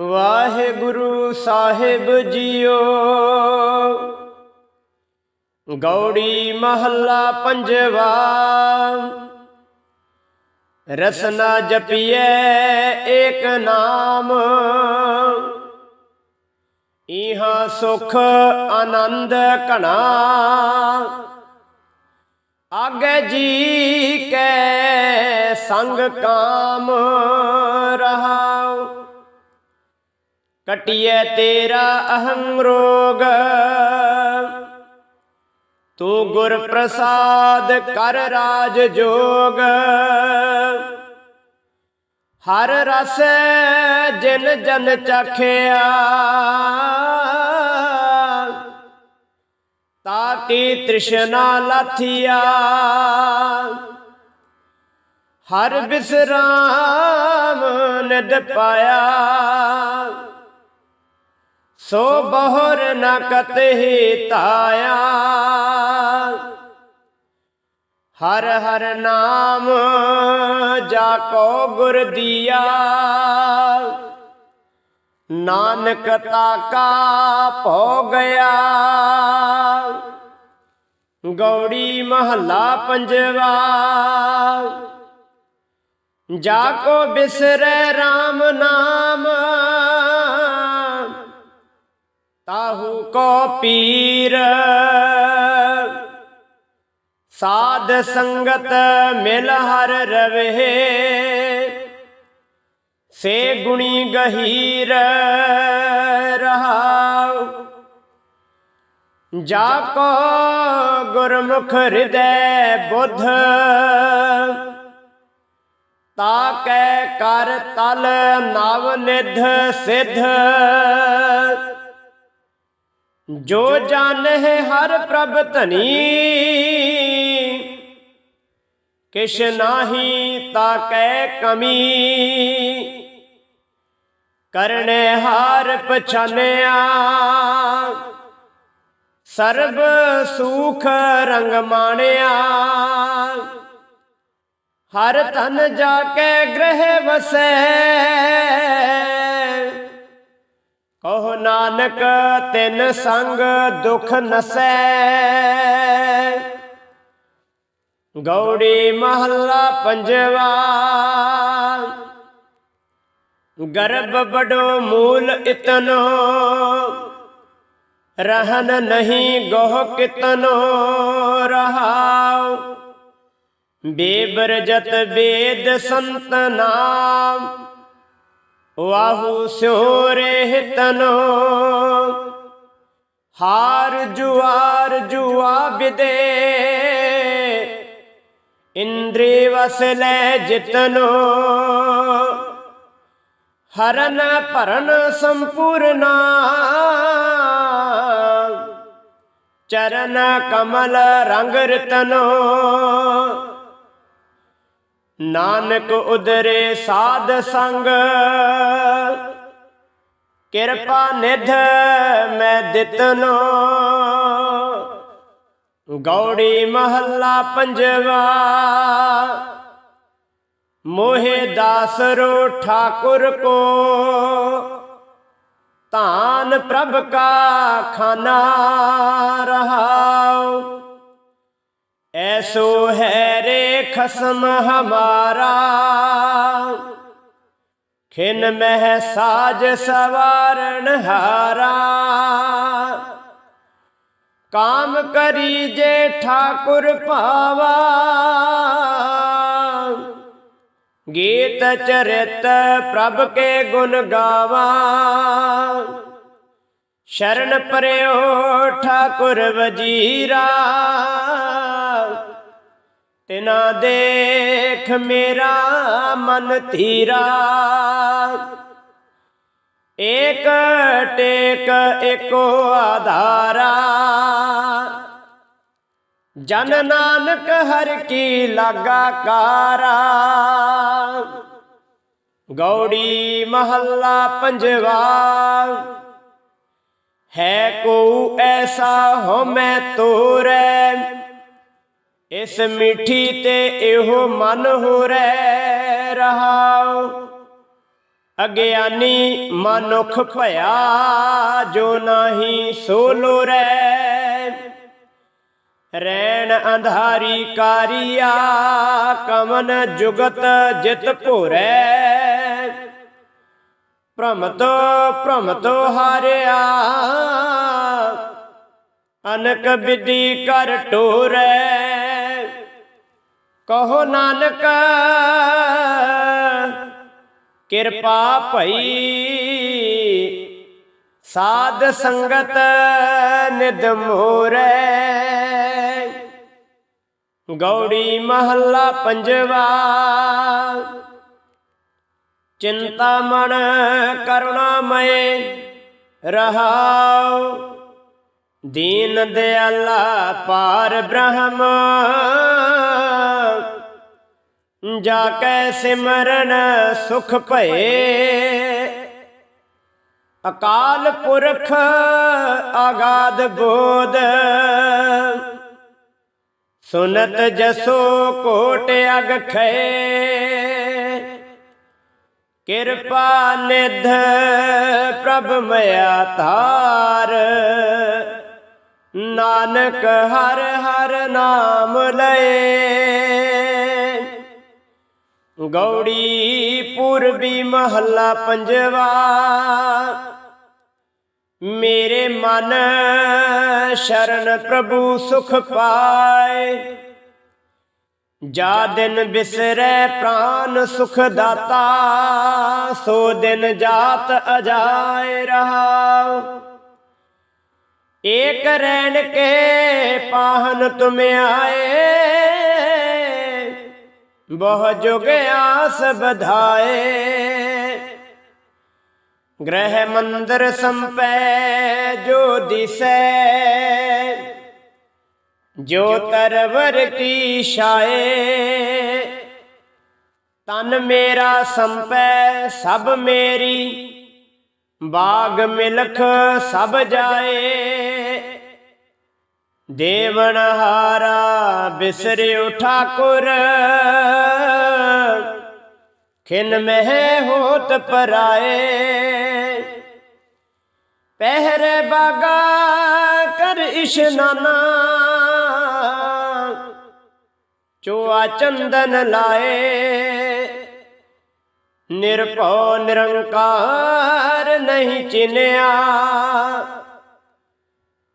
ਵਾਹਿਗੁਰੂ ਸਾਹਿਬ JIO. Gauri ਮਹੱਲਾ ਪੰਜਵਾ। ਰਸਨਾ ਜਪੀਏ ਏਕ ਨਾਮ। ਇਹਾਂ ਸੁਖ ਆਨੰਦ ਘਣਾ। ਆਗੇ ਜੀ ਕੈ ਸੰਗ ਕਾਮ ਰਹਾਉ। ਕਟਿਐ ਤੇਰਾ ਅਹੰ ਰੋਗ। ਤੂੰ ਗੁਰ ਪ੍ਰਸਾਦ ਕਰ ਰਾਜ ਜੋਗ। ਹਰ ਰਸ ਜਿਨ ਜਨ ਚਖਿਆ। ਤਾਕੀ ਤ੍ਰਿਸ਼ਨਾ ਲਾਥੀਆ। ਹਰ ਬਿਸਰਾਮ ਨਿਦ ਪਾਇਆ। ਸੋ ਬਹੁਰ ਨ ਕਤਹਿ ਤਾਇਆ ਹਰ ਹਰ ਨਾਮ ਜਾ ਕੋ ਗੁਰ ਦੀਆ। ਨਾਨਕ ਤਾਕਾ ਭੋ ਗਿਆ ਗੌੜੀ ਮਹੱਲਾ ਪੰਜਵਾ। ਜਾ ਕੋ ਬਿਸਰੈ RAM ਨਾਮ। ਤਾਹੂ ਕੋ ਪੀਰ। ਸਾਧ ਸੰਗਤ ਮਿਲ ਹਰ ਰਵੇ। ਸੇ ਗੁਣੀ ਗਹੀਰ ਰਹਾਉ। ਜਾ ਕੋ ਗੁਰਮੁਖ ਹਿਰਦੈ ਬੁੱਧ। ਤਾ ਕੈ ਕਰ ਤਲ ਨਵ ਨਿਧ ਸਿਧ। ਜੋ ਜਾਣਹਿ ਹਰ ਪ੍ਰਭ ਧਨੀ, ਕਿਛ ਨਾਹੀ ਤਾ ਕੈ ਕਮੀ, ਕਰਨੇ ਹਾਰ ਪਛਾਨਿਆ। ਸਰਬ ਸੁਖ ਰੰਗ ਮਾਣਿਆ। ਹਰ ਤਨ ਜਾ ਕੇ ਗ੍ਰਹਿ ਵਸੈ ਕਹੋ ਨਾਨਕ, ਤਿੰਨ ਸੰਗ ਦੁਖ ਨਸੈ। ਗੌੜੀ ਮਹੱਲਾ ਪੰਜਵਾ। ਗਰਭ ਬੜੋ ਮੂਲ ਇਤਨੋ। ਰਹਨ ਨਹੀਂ ਗੋਹ ਕਿਤਨੋ ਰਹਾਉ। ਬੇਬਰਜਤ ਵੇਦ ਸੰਤ ਨਾਮ ਵਾਹੂ ਸਿਉਰੇ ਹਿਤਨੋ, ਹਾਰ ਜੁਆਰ ਜੁਆ ਬਿਦੇ, ਇੰਦਰੀ ਵਸਲੇ ਜਿਤਨੋ, ਹਰਨ ਭਰਨ ਸੰਪੂਰਨਾ, ਚਰਨ ਕਮਲ ਰੰਗ ਰਤਨੋ ਨਾਨਕ ਉਦਰੇ ਸਾਧ ਸੰਗ। ਕਿਰਪਾ ਨਿਧ ਮੈਂ ਦਿਤਨੋ ਗੌੜੀ ਮਹੱਲਾ ਪੰਜਵਾ। ਮੋਹਿ ਦਾਸਰੋ ਠਾਕੁਰ ਕੋ। ਧਾਨ ਪ੍ਰਭ ਕਾ ਖਾਨਾ ਰਹਾਉ। ਐਸੋ ਹੈ ਰੇ ਖਸਮ ਹਮਾਰਾ। ਖਿਨ ਮਹਿ ਸਾਜ ਸਵਾਰਨ ਹਾਰਾ। ਕਾਮ ਕਰੀ ਜੇ ਠਾਕੁਰ ਭਾਵਾ। ਗੀਤ ਚਰਿਤ ਪ੍ਰਭ ਕੇ ਗੁਣ ਗਾਵਾ। ਸ਼ਰਨ ਪਰਿਓ ਠਾਕੁਰ ਵਜੀਰਾ। ਤਿਨਾ ਦੇਖ ਮੇਰਾ ਮਨ ਧੀਰਾ। ਏਕ ਟੇਕ ਏਕੋ ਆਧਾਰਾ। ਜਨ ਨਾਨਕ ਹਰ ਕੀ ਲਾਗਾ ਕਾਰਾ। ਗੌੜੀ ਮਹੱਲਾ ਪੰਜਵਾ। ਹੈ ਕੋ ਐਸਾ ਹੋ ਮੈਂ ਤੋਰੈ। ਇਸ ਮਿੱਠੀ ਤੇ ਇਹੋ ਮਨ ਹੋ ਰਹਿ ਰਹਾਉ। ਅਗਿਆਨੀ ਮਨੁਖ ਭਇਆ, ਜੋ ਨਾਹੀ ਸੋ ਲੋਰੈ। ਰੈਣ ਅੰਧਾਰੀ ਕਾਰੀਆ, ਕਮਨ ਜੁਗਤ ਜਿਤ ਭੋਰੈ। ਭ੍ਰਮਤੋ ਭ੍ਰਮਤੋ ਹਾਰਿਆ। ਅਨਕ ਵਿਧੀ ਕਰ ਟੋਰੈ। ਕਹੋ ਨਾਨਕ, ਕਿਰਪਾ ਭਈ। ਸਾਧ ਸੰਗਤ ਨਿਦ ਮੋਰੈ। ਗੌੜੀ ਮਹੱਲਾ ਪੰਜਵਾ। ਚਿੰਤਾ ਮਨ ਕਰੁਣਾ ਮਏ ਰਹਾਉ। ਦੀਨ ਦਿਆਲਾ ਪਾਰ ਬ੍ਰਹਮ। ਜਾ ਕੈ ਸਿਮਰਨ ਸੁਖ ਭਏ। ਅਕਾਲ ਪੁਰਖ ਆਗਾਦ ਬੋਧ। ਸੁਨਤ ਜਸੋ ਕੋਟ ਅਗਖੇ। ਕਿਰਪਾ ਨਿਧ ਪ੍ਰਭ ਮਿਆ ਧਾਰ। ਨਾਨਕ ਹਰ ਹਰ ਨਾਮ ਲਏ। ਗੌੜੀ ਪੂਰਬੀ ਮਹੱਲਾ ਪੰਜਵਾ। ਮੇਰੇ ਮਨ ਸ਼ਰਨ ਪ੍ਰਭੂ ਸੁਖ ਪਾਏ। ਜਾ ਦਿਨ ਬਿਸਰੈ ਪ੍ਰਾਨ ਸੁਖ ਦਾਤਾ। ਸੋ ਦਿਨ ਜਾਤ ਅਜਾਏ ਰਹਾਉ। ਏਕ ਰਹਿਣ ਕੇ ਪਾਹਨ ਤੁਮ ਆਏ। ਬਹੁ ਜੁਗ ਆਸ ਬਧਾਏ ਗ੍ਰਹਿ ਮੰਦਰ ਸੰਪੈ ਜੋ ਦਿਸੈ। ਜੋ ਤਰਵਰ ਕੀ ਛਾਏ। ਤਨ ਮੇਰਾ ਸੰਪੈ, ਸਭ ਮੇਰੀ। ਬਾਗ ਮਿਲਖ ਸਭ ਜਾਏ। ਦੇਵਨ ਹਾਰਾ ਬਿਸਰਿਓ ਠਾਕੁਰ। ਖਿਨ ਮਹਿ ਹੋਤ ਪਰਾਏ। ਪਹਿਰੇ ਬਾਗਾ ਕਰ ਇਸ਼ਨਾਨਾ ਚੋਆ ਚੰਦਨ ਲਾਏ। ਨਿਰਭਉ ਨਿਰੰਕਾਰ ਨਹੀਂ ਚਿਨਿਆ।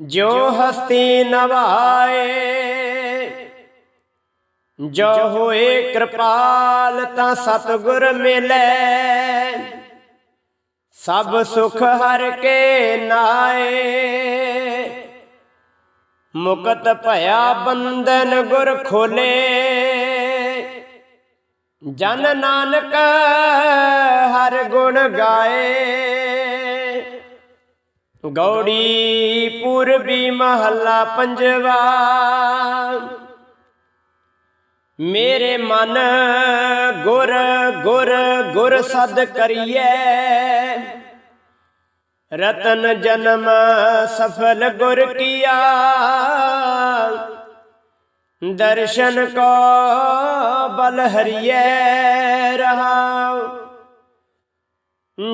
ਜੋ ਹਸਤੀ ਨਵਾਏ, ਜੋ ਹੋਏ ਕਿਰਪਾਲ ਤਾਂ ਸਤਗੁਰ ਮਿਲੇ। ਸਭ ਸੁਖ ਹਰ ਕੇ ਨਾਏ। ਮੁਕਤ ਭਇਆ ਬੰਧਨ ਗੁਰ ਖੋਲੇ। ਜਨ ਨਾਨਕ ਹਰ ਗੁਣ ਗਾਏ। ਗੌੜੀ ਪੂਰਬੀ ਮਹੱਲਾ ਪੰਜਵਾ। ਮੇਰੇ ਮਨ ਗੁਰ ਗੁਰ ਗੁਰ ਸਦ ਕਰੀਏ ਰਤਨ ਜਨਮ ਸਫਲ ਗੁਰ ਕੀਆ। ਦਰਸ਼ਨ ਕੋ ਬਲ ਹਰੀਏ ਰਹਾਉ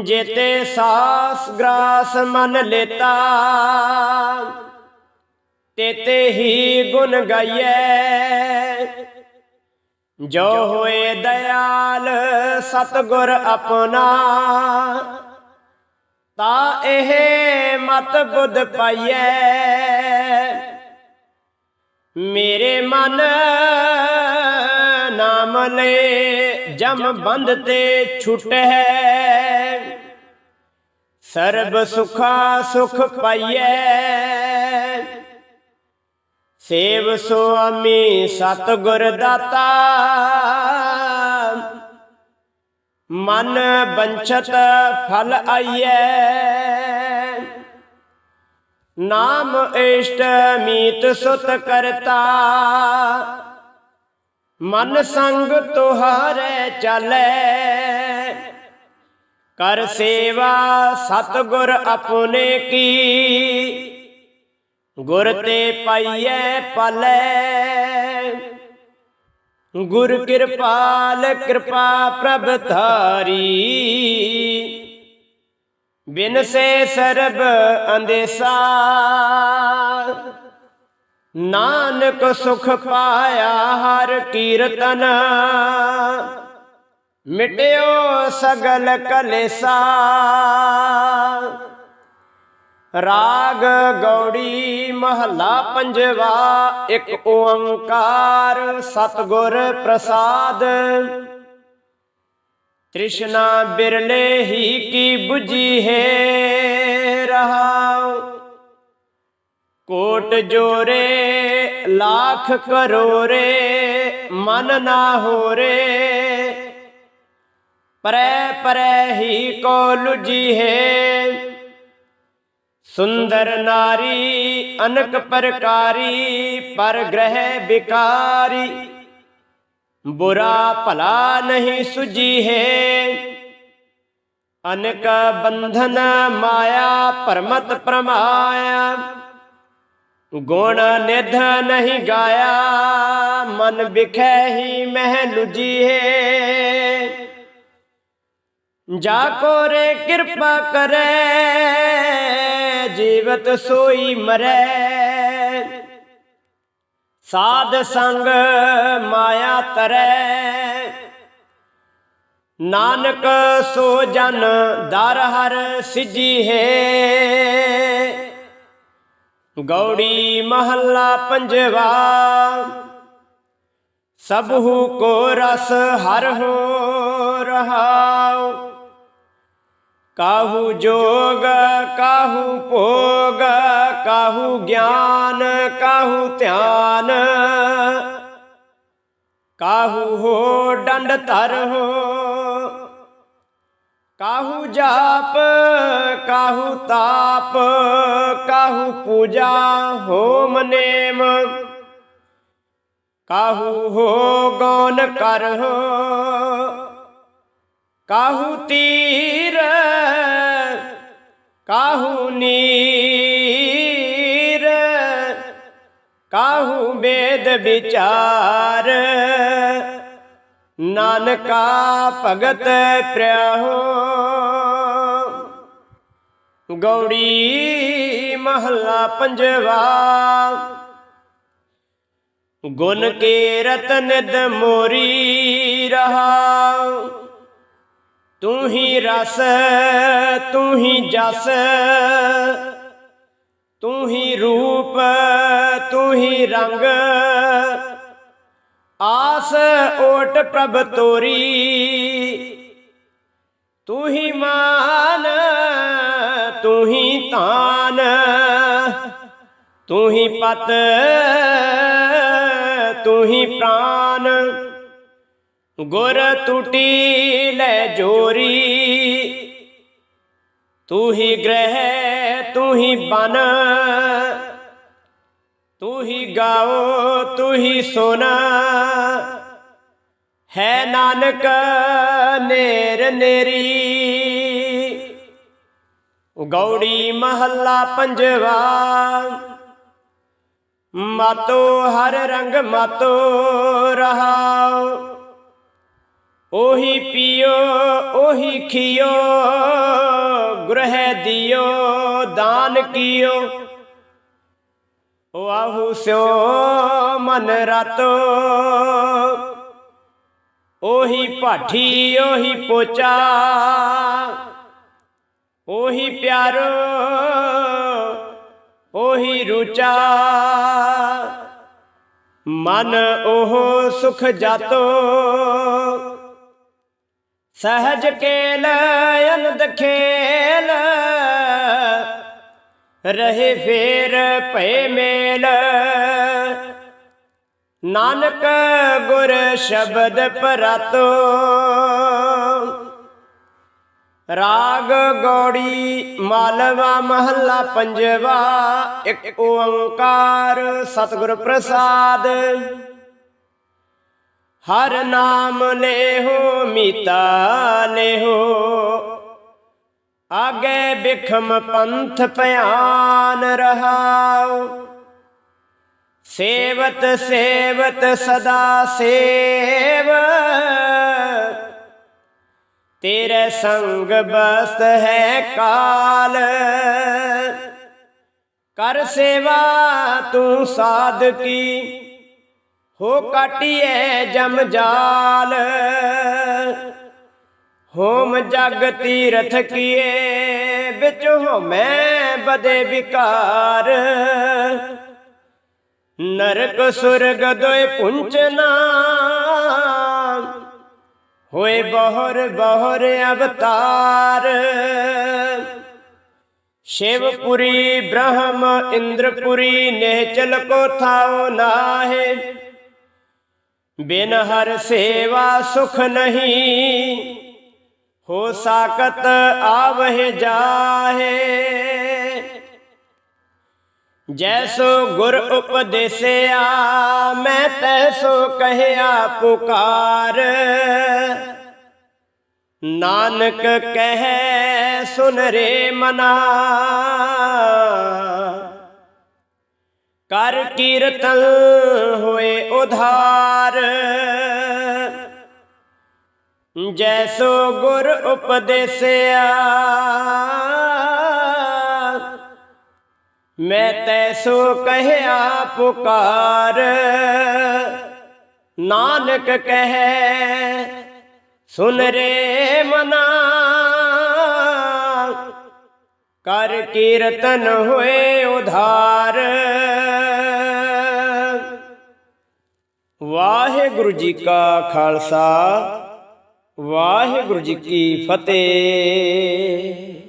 ਜੇਤੇ ਸਾਸ ਗ੍ਰਾਸ ਮਨ ਲੇਤਾ। ਤੇਤੇ ਹੀ ਗੁਣ ਗਾਈਏ ਜੋ ਹੋਏ ਦਇਆਲ ਸਤਗੁਰ ਆਪਣਾ, ਤਾ ਇਹ ਮਤ ਬੁੱਧ ਪਾਈਐ। ਮੇਰੇ ਮਨ ਨਾਮ ਲੈ, ਜਮ ਬੰਦ ਤੇ ਛੁਟੈ ਸਰਬ ਸੁਖਾ ਸੁਖ ਪਾਈਐ। ਸੇਵ ਸੁਆਮੀ ਸਤਗੁਰ ਦਾਤਾ। ਮਨ ਬੰਛਤ ਫਲ ਆਈਐ। ਨਾਮ ਇਸ਼ਟ ਮੀਤ ਸੁਤ ਕਰਤਾ। ਮਨ ਸੰਗ ਤੁਹਾਰੇ ਚਾਲੇ। ਕਰ ਸੇਵਾ ਸਤਗੁਰ ਆਪਣੇ ਕੀ। ਗੁਰ ਤੇ ਪਾਈਐ ਪਲੇ। ਗੁਰ ਕਿਰਪਾਲ ਕਿਰਪਾ ਪ੍ਰਭ ਧਾਰੀ। ਬਿਨ ਸੇ ਸਰਬ ਅੰਦੇਸਾ। ਨਾਨਕ ਸੁਖ ਪਾਇਆ ਹਰ ਕੀਰਤਨ। ਮਿਟਿਓ ਸਗਲ ਕਲੇਸਾ। ਰਾਗ ਗੌੜੀ ਮਹੱਲਾ ਪੰਜਵਾ, ਇੱਕ ਓੰਕਾਰ ਸਤਿਗੁਰ ਪ੍ਰਸਾਦ। ਤ੍ਰਿਸ਼ਨਾ ਬਿਰਲੇ ਹੀ ਕੀ 부ਜੀ ਹੈ ਰਹਾਉ। ਕੋਟ ਜੋਰੇ, ਲੱਖ ਕਰੋਰੇ, ਮਨ ਨਾ ਹੋਰੇ। ਪਰੈ ਪਰੈ ਹੀ ਕੋ ਲੁਜੀ ਹੈ। ਸੁੰਦਰ ਨਾਰੀ, ਅਨਕ ਪ੍ਰਕਾਰੀ, ਪਰ ਗ੍ਰਹਿ ਬਿਕਾਰੀ। ਬੁਰਾ ਭਲਾ ਨਹੀਂ ਸੁਜੀ ਹੈ। ਅਨਕ ਬੰਧਨ ਮਾਇਆ, ਪਰਮਤ ਪ੍ਰਮਾਇਆ। ਗੁਣ ਨਿਧ ਨਹੀਂ ਗਾਇਆ, ਮਨ ਵਿਖੈ ਹੀ ਮਹਿ ਲੁਜੀ ਹੈ ਜਾ ਕੋ ਰੇ ਕਿਰਪਾ ਕਰੇ, ਜੀਵਤ ਸੋਈ ਮਰੇ। ਸਾਧ ਸੰਗ ਮਾਇਆ ਤਰੈ, ਨਾਨਕ ਸੋ ਜਨ ਦਰ ਹਰ ਸਿਜੀ ਹੈ ਗੌੜੀ ਮਹੱਲਾ ਪੰਜਵਾ। ਸਭੂ ਕੋ ਰਸ ਹਰ ਹੋ ਰਹਾਉ। ਕਾਹੂ ਜੋਗ, ਕਾਹੂ ਭੋਗ, ਕਾਹੂ ਗਿਆਨ, ਕਾਹੂ ਧਿਆਨ। ਕਾਹੂ ਹੋ ਡੰਡ ਧਰ ਹੋ ਕਾਹੂ ਜਾਪ, ਕਾਹੂ ਤਾਪ, ਕਾਹੂ ਪੂਜਾ ਹੋਮ ਨੇਮ। ਕਾਹੂ ਹੋ ਗੌਨ ਕਰ ਹੋ, ਕਾਹੂ ਤੀਰ, ਕਾਹੂ ਨੀਰ, ਕਾਹੂ ਬੇਦ ਵਿਚਾਰ। ਨਾਨਕਾ ਭਗਤ ਪ੍ਰਿਆਹੋ। ਗੌੜੀ ਮਹੱਲਾ ਪੰਜਵਾ। ਗੁਣ ਕੇ ਰਤਨਿਦ ਮੋਰੀ ਰਹਾ। ਤੂੰ ਹੀ ਰਸ, ਤੂੰ ਹੀ ਜਸ। ਤੂੰ ਹੀ ਰੂਪ, ਤੂੰ ਹੀ ਰੰਗ। ਆਸ ਓਟ ਪ੍ਰਭ ਤੋਰੀ। ਤੂੰ ਹੀ ਮਾਨ ਤੂੰ ਹੀ ਤਾਨ ਤੂੰ ਹੀ ਪਤ ਤੂੰ ਹੀ ਪ੍ਰਾਨ। ਗੁਰ ਟੂਟੀ ਲੈ ਜੋਰੀ। ਤੂੰ ਹੀ ਗ੍ਰਹਿ ਤੂੰ ਹੀ ਬਨ। ਤੂੰ ਹੀ ਗਾਓ, ਤੂੰ ਹੀ ਸੋਨਾ। ਹੈ ਨਾਨਕ, ਨੇਰ ਨੇਰੀ। ਗੌੜੀ ਮਹੱਲਾ ਪੰਜਵਾ। ਮਾਤੋ, ਹਰ ਰੰਗ ਮਾਤੋ ਰਹਾਉ। ਉਹੀ ਪੀਓ, ਉਹੀ ਖਿਓ। ਗ੍ਰਹਿ ਦਿਓ, ਦਾਨ ਕੀਓ। ਉਹ ਆਹੂ ਸਿਓ ਮਨ ਰਤੋ। ਉਹੀ ਭਾਠੀ, ਉਹੀ ਪੋਚਾ। ਉਹੀ ਪਿਆਰੋ, ਉਹੀ ਰੁਚਾ। ਮਨ ਉਹ ਸੁਖ ਜਾਤੋ। ਸਹਜ ਕੇਲ, ਅਨੰਦ ਖੇਲ। ਰਹੇ ਫੇਰ ਭਏ ਮੇਲ। ਨਾਨਕ ਗੁਰ ਸ਼ਬਦ ਪਰਤੋ। ਰਾਗ ਗੌੜੀ ਮਾਲਵਾ ਮਹੱਲਾ ਪੰਜਵਾ, ਇੱਕ ਓੰਕਾਰ ਸਤਿਗੁਰ ਪ੍ਰਸਾਦ। ਹਰ ਨਾਮ ਲੇਹੋ ਮੀਤਾ ਲੇਹੋ ਆਗੇ ਬਿਖਮ ਪੰਥ ਭਿਆਨ ਰਹਾਉ। ਸੇਵਤ ਸੇਵਤ ਸਦਾ ਸੇਵ। ਤੇਰੇ ਸੰਗ ਬਸਤ ਹੈ ਕਾਲ। ਕਰ ਸੇਵਾ ਤੂੰ ਸਾਧਕੀ, ਹੋ ਕਾਟਿਐ ਜਮ ਜਾਲ। ਹੋਮ ਜਗ ਤੀਰਥ ਕੀਏ, ਵਿੱਚ ਹੋਮੈ ਬਦੇ ਵਿਕਾਰ। ਨਰਕ ਸੁਰਗ ਦੋਇ ਪੁੰਚਨਾ ਹੋਏ ਬਹਰ ਬਹਰ ਅਵਤਾਰ। ਸ਼ਿਵਪੁਰੀ, ਬ੍ਰਹਮ, ਇੰਦਰਪੁਰੀ ਨਿਹਚਲ ਕੋ ਥਾਉ ਨਾਹੇ। ਬਿਨ ਹਰ ਸੇਵਾ ਸੁਖ ਨਹੀਂ ਹੋ ਸਾਕਤ ਆਵਹਿ ਜਾਹੇ। ਜੈਸੋ ਗੁਰ ਉਪਦੇਸਿਆ, ਮੈਂ ਤੈਸੋ ਕਹਿਆ ਪੁਕਾਰ। ਨਾਨਕ ਕਹੈ, ਸੁਨ ਰੇ ਮਨਾ। ਕਰ ਕੀਰਤਨ ਹੋਏ ਉਧਾਰ। ਜੈਸੋ ਗੁਰ ਉਪਦੇਸਿਆ, ਮੈਂ ਤੈਸੋ ਕਹਿਆ ਪੁਕਾਰ। ਨਾਨਕ ਕਹੈ, ਸੁਨ ਰੇ ਮਨਾ। ਕਰ ਕੀਰਤਨ ਹੋਏ ਉਧਾਰ। ਵਾਹਿਗੁਰੂ ਜੀ ਕਾ ਖਾਲਸਾ। ਵਾਹਿਗੁਰੂ ਜੀ ਕੀ ਫਤਿਹ।